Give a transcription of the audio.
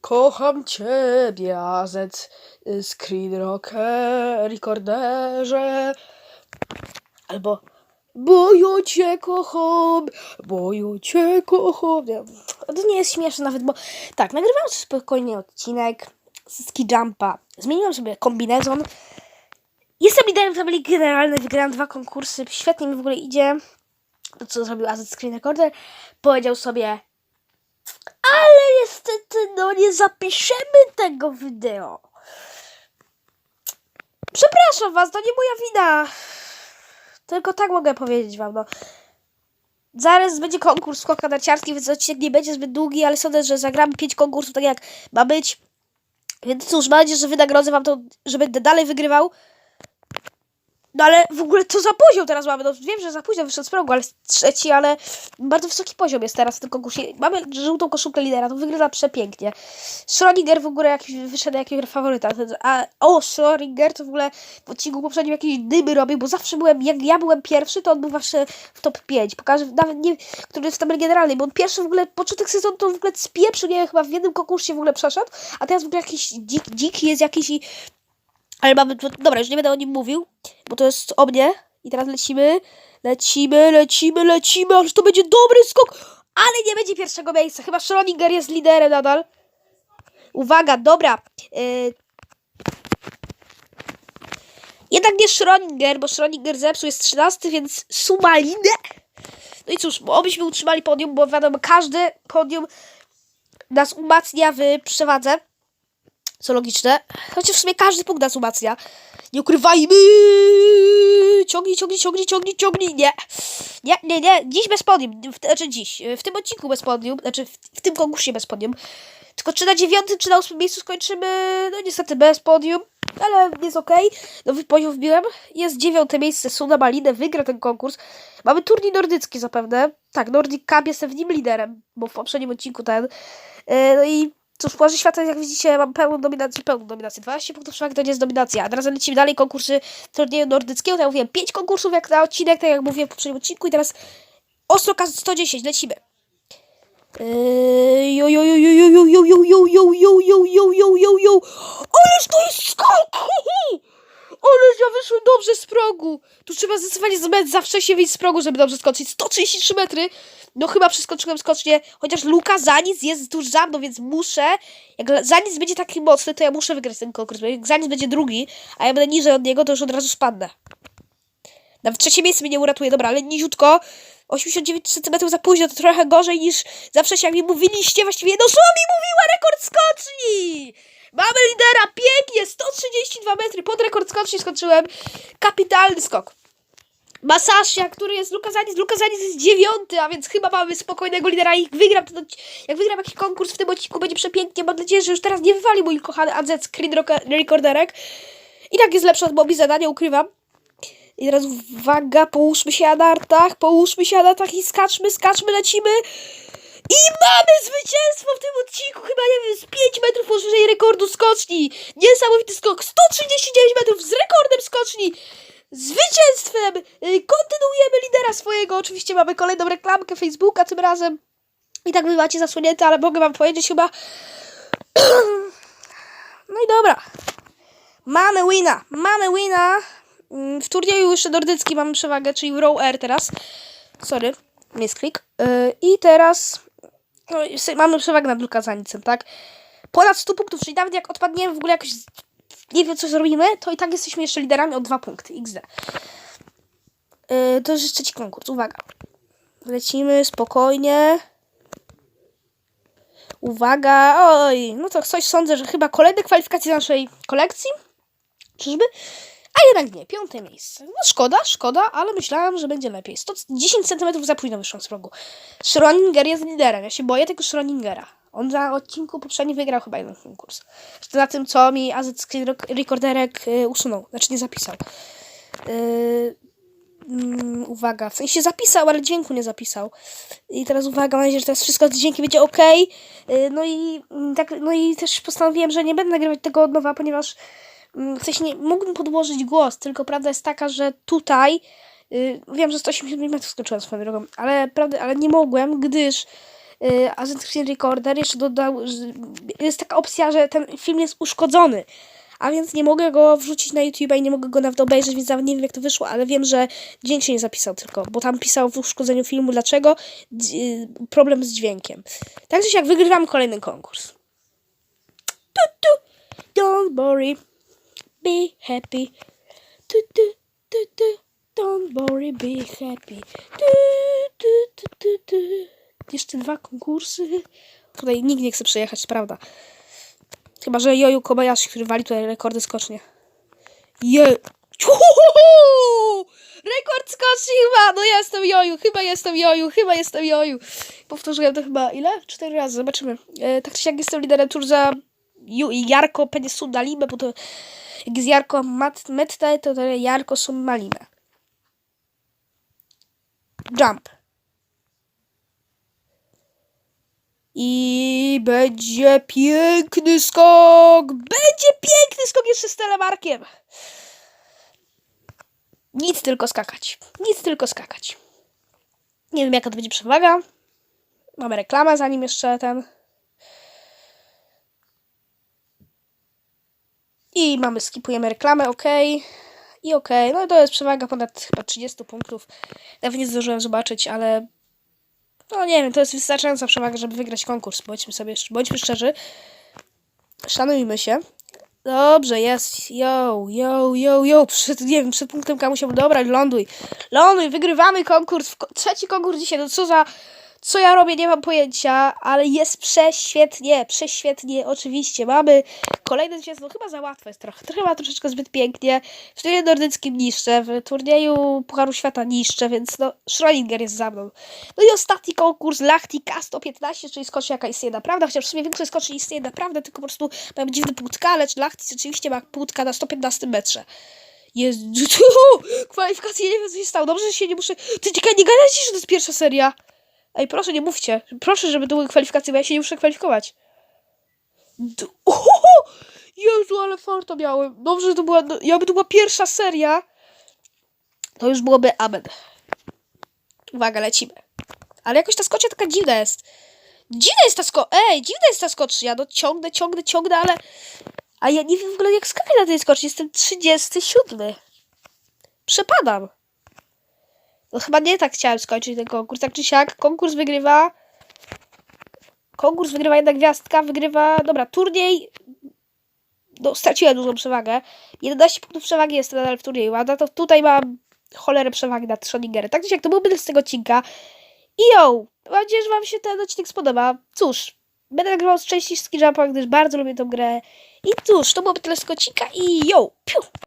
Kocham ciebie, AZ, y, screen rocker, recorderze. Albo bo ja cię kocham, bo ja cię kocham. To nie jest śmieszne nawet, bo tak, nagrywam sobie spokojnie odcinek z ski jumpa. Zmieniłam sobie kombinezon. Jestem liderem tabeli generalnej, wygrałam dwa konkursy, świetnie mi w ogóle idzie. To, co zrobił AZ Screen Recorder, powiedział sobie ale niestety, no nie zapiszemy tego wideo. Przepraszam was, to nie moja wina. Tylko tak mogę powiedzieć wam, no. Zaraz będzie konkurs skoka narciarski, więc odcinek nie będzie zbyt długi, ale sądzę, że zagramy pięć konkursów tak jak ma być. Więc cóż, mam nadzieję, że wynagrodzę wam to, że będę dalej wygrywał. No ale w ogóle to za poziom teraz mamy. No wiem, że za późno wyszedł z progu, ale trzeci, ale bardzo wysoki poziom jest teraz w tym konkursie. Mamy żółtą koszulkę lidera, to wygląda przepięknie. Schrödinger w ogóle jakiś, wyszedł na jakiegoś faworyta. A, o, Schrödinger to w ogóle w odcinku poprzednim jakieś dymy robił, bo zawsze byłem, jak ja byłem pierwszy, to on był zawsze w top 5. Pokażę, nawet nie, który jest w tabeli generalnej, bo on pierwszy w ogóle, początek sezonu to w ogóle spieprzył, nie wiem, chyba w jednym konkursie w ogóle przeszedł, a teraz w ogóle jakiś dzik, dziki jest jakiś i ale mamy, dobra, już nie będę o nim mówił, bo to jest o mnie. I teraz lecimy, lecimy, lecimy, lecimy, aż to będzie dobry skok, ale nie będzie pierwszego miejsca. Chyba Schrödinger jest liderem nadal. Uwaga, dobra. Yy... Jednak nie Schrödinger, bo Schrödinger zepsuł jest 13, więc Sumalinę. No i cóż, obyśmy utrzymali podium, bo wiadomo, każdy podium nas umacnia w przewadze co logiczne. Chociaż w sumie każdy punkt nas umacnia. Nie ukrywajmy! Ciągnij, ciągnij, ciągnij, ciągnij, ciągnij. Nie. Nie, nie, nie. Dziś bez podium. Znaczy dziś. W tym odcinku bez podium. Znaczy w, w tym konkursie bez podium. Tylko czy na dziewiątym, czy na ósmym miejscu skończymy? No niestety bez podium. Ale jest okej. Okay. Nowy poziom wbiłem. Jest dziewiąte miejsce. Suna Malinę wygra ten konkurs. Mamy turniej nordycki zapewne. Tak, Nordic Cup jestem w nim liderem. Bo w poprzednim odcinku ten. Yy, no i Cóż, Pucharze Świata, jak widzicie, mam pełną dominację, pełną dominację. 12 punktów przewagi to nie jest dominacja. A teraz lecimy dalej konkursy turnieju nordyckiego. Tak jak mówiłem, 5 konkursów jak na odcinek, tak jak mówiłem w poprzednim odcinku. I teraz Ostroka 110, lecimy. Jo, jo, jo, jo, jo, jo, jo, jo, jo, jo, jo, jo, jo, jo, jo. Ależ to jest skok! Ależ ja wyszłem dobrze z progu. Tu trzeba zdecydowanie z metr za wcześnie wyjść z progu, żeby dobrze skoczyć. 133 metry. No chyba przeskoczyłem skocznie, chociaż Luka Zanic jest tuż za mną, więc muszę, jak Zanic będzie taki mocny, to ja muszę wygrać ten konkurs, jak Zanic będzie drugi, a ja będę niżej od niego, to już od razu spadnę. Nawet trzecie miejsce mnie nie uratuje, dobra, ale niziutko, 89 cm za późno, to trochę gorzej niż zawsze jak mi mówiliście, właściwie, no co mi mówiła rekord skoczni! Mamy lidera, pięknie, 132 metry, pod rekord skoczni skoczyłem, kapitalny skok. Masasia, który jest Lukazanis. Lukazanis jest dziewiąty, a więc chyba mamy spokojnego lidera i wygram ten, jak wygram jakiś konkurs w tym odcinku, będzie przepięknie. Mam nadzieję, że już teraz nie wywali mój kochany AZ Screen Recorderek. I tak jest lepszy od Bobby Zada, nie ukrywam. I teraz uwaga, połóżmy się na nartach, połóżmy się na nartach i skaczmy, skaczmy, lecimy. I mamy zwycięstwo w tym odcinku, chyba nie wiem, z 5 metrów powyżej rekordu skoczni. Niesamowity skok, 139 metrów z rekordem skoczni zwycięstwem! Y, kontynuujemy lidera swojego. Oczywiście mamy kolejną reklamkę Facebooka tym razem. I tak wy macie zasłonięte, ale mogę wam powiedzieć chyba. No i dobra. Mamy wina. Mamy wina. Mm, W turnieju jeszcze nordycki mamy przewagę, czyli Row Air teraz. Sorry, misklik. Yy, I teraz no, mamy przewagę nad Lukazanicem, tak? Ponad 100 punktów, czyli nawet jak odpadniemy w ogóle jakoś nie wiem, co zrobimy, to i tak jesteśmy jeszcze liderami o dwa punkty. XD. Yy, to jest trzeci konkurs. Uwaga. Lecimy spokojnie. Uwaga. Oj, no to coś sądzę, że chyba kolejne kwalifikacje naszej kolekcji. Czyżby? A jednak nie, piąte miejsce. No szkoda, szkoda, ale myślałam, że będzie lepiej. 100, 10 cm za późno wyszłam z progu. Schrödinger jest liderem. Ja się boję tego Schrödingera. On na odcinku poprzednim wygrał chyba jeden konkurs. Na tym, co mi AZ Recorderek yy, usunął. Znaczy nie zapisał. Yy, uwaga, w sensie zapisał, ale dźwięku nie zapisał. I teraz uwaga, mam nadzieję, że teraz wszystko z dźwiękiem będzie ok. Yy, no i mm, tak, no i też postanowiłem, że nie będę nagrywać tego od nowa, ponieważ w sensie nie mógłbym podłożyć głos, tylko prawda jest taka, że tutaj yy, wiem, że 180 mm skoczyłem swoją drogą, ale prawda, ale nie mogłem, gdyż yy, Agent Screen Recorder jeszcze dodał, że jest taka opcja, że ten film jest uszkodzony. A więc nie mogę go wrzucić na YouTube i nie mogę go nawet obejrzeć, więc nawet nie wiem jak to wyszło, ale wiem, że dźwięk się nie zapisał tylko, bo tam pisał w uszkodzeniu filmu dlaczego, yy, problem z dźwiękiem. Tak czy siak wygrywamy kolejny konkurs. Tu, tu. Don't worry, be happy. Don't worry, be happy. Jeszcze dwa konkursy. Tutaj nikt nie chce przejechać, prawda? Chyba, że Joju Kobayashi, który wali tutaj rekordy skocznie. Je... Rekord skoczni chyba! No jestem Joju, chyba jestem Joju, chyba jestem Joju. Powtórzyłem to chyba ile? Cztery razy, zobaczymy. E, tak czy siak jestem liderem tur za Jarko Peniesuda Limę, bo to jak jest Jarko Mat Mette, to to Jarko Summa Limę. Jump. I będzie piękny skok! Będzie piękny skok jeszcze z telemarkiem! Nic tylko skakać. Nic tylko skakać. Nie wiem jaka to będzie przewaga. Mamy reklamę zanim jeszcze ten. I mamy, skipujemy reklamę, ok. I ok, no to jest przewaga ponad chyba 30 punktów. Nawet nie zdążyłem zobaczyć, ale no nie wiem, to jest wystarczająca przewaga, żeby wygrać konkurs. Bądźmy sobie, bądźmy szczerzy. Szanujmy się. Dobrze, jest. Yo, yo, yo, yo. Przed, nie wiem, przed punktem K musiałbym. Dobra, ląduj. Ląduj, wygrywamy konkurs. Ko trzeci konkurs dzisiaj. No co za. Co ja robię, nie mam pojęcia, ale jest prześwietnie, prześwietnie, oczywiście. Mamy kolejne zwycięstwo, no chyba za łatwe jest trochę, chyba troszeczkę zbyt pięknie. W turnieju nordyckim niszczę, w turnieju Pucharu Świata niszczę, więc no, Schrödinger jest za mną. No i ostatni konkurs, Lachti K115, czyli skocznia jaka istnieje naprawdę, chociaż w sumie większość skoczni istnieje naprawdę, tylko po prostu mają dziwny płutka, lecz Lachti rzeczywiście ma płutka na 115 metrze. Jest... Kwalifikacje, nie wiem co się stało, dobrze, że się nie muszę... Ty czekaj, nie gadajcie, że to jest pierwsza seria. Ej, proszę, nie mówcie. Proszę, żeby to były kwalifikacje, bo ja się nie muszę kwalifikować. D Ohoho! Jezu, ale farto miałem. Dobrze, że to była... Jakby to była pierwsza seria, to już byłoby amen. Uwaga, lecimy. Ale jakoś ta skocznia taka dziwna jest. Dziwna jest ta sko... Ej, dziwna jest ta skocznia. No ciągnę, ciągnę, ciągnę, ale... A ja nie wiem w ogóle jak skakać na tej skoczni. Jestem 37. Przepadam. No chyba nie tak chciałem skończyć ten konkurs. Tak czy siak, konkurs wygrywa... Konkurs wygrywa jedna gwiazdka, wygrywa... Dobra, turniej... No, straciłem dużą przewagę. 11 punktów przewagi jest nadal w turnieju, a to tutaj mam cholerę przewagi nad Schrödingerem. Tak czy siak, to byłby z tego odcinka. I yo! Mam nadzieję, że Wam się ten odcinek spodoba. Cóż, będę nagrywał z części Skijampa, gdyż bardzo lubię tą grę. I cóż, to byłoby tyle z tego odcinka i yo! Piu!